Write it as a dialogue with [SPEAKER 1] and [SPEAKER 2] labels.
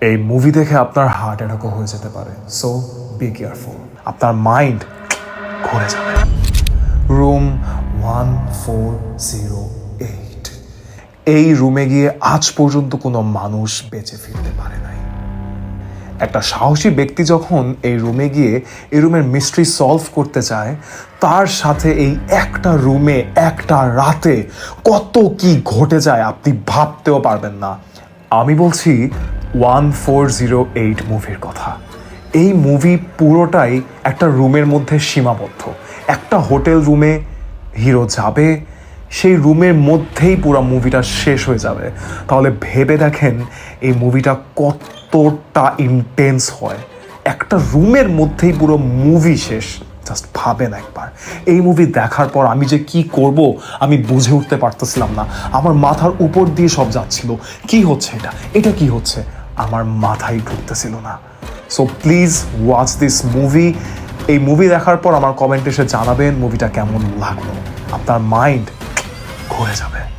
[SPEAKER 1] এই মুভি দেখে আপনার হার্ট অ্যাটাকও হয়ে যেতে পারে। সো বি কেয়ারফুল আপনার মাইন্ড ঘুরে যাবে। Room one four zero eight এই রুমে গিয়ে আজ পর্যন্ত কোনো মানুষ বেঁচে ফিরতে পারে নাই। একটা সাহসী ব্যক্তি যখন এই রুমে গিয়ে এই রুমের মিস্ট্রি সলভ করতে চায়, তার সাথে এই একটা রুমে একটা রাতে কত কি ঘটে যায় আপনি ভাবতেও পারবেন না। আমি বলছি ওয়ান ফোর জিরো এইট মুভির কথা। এই মুভি পুরোটাই একটা রুমের মধ্যে সীমাবদ্ধ। একটা হোটেল রুমে হিরো যাবে, সেই রুমের মধ্যেই পুরো মুভিটা শেষ হয়ে যাবে। তাহলে ভেবে দেখেন এই মুভিটা কতটা ইন্টেন্স হয়। একটা রুমের মধ্যেই পুরো মুভি শেষ জাস্ট ভাবেন একবার। এই মুভি দেখার পর আমি যে কি করব, আমি বুঝে উঠতে পারতেছিলাম না। আমার মাথার উপর দিয়ে সব যাচ্ছিল। কি হচ্ছে এটা? এটা কি হচ্ছে? আমার মাথায় ঢুকতেছিল না। So please watch this movie এই মুভি দেখার পর আমার কমেন্টে এসে জানাবেন মুভিটা কেমন লাগল। আপনার মাইন্ড ঘুরে যাবে।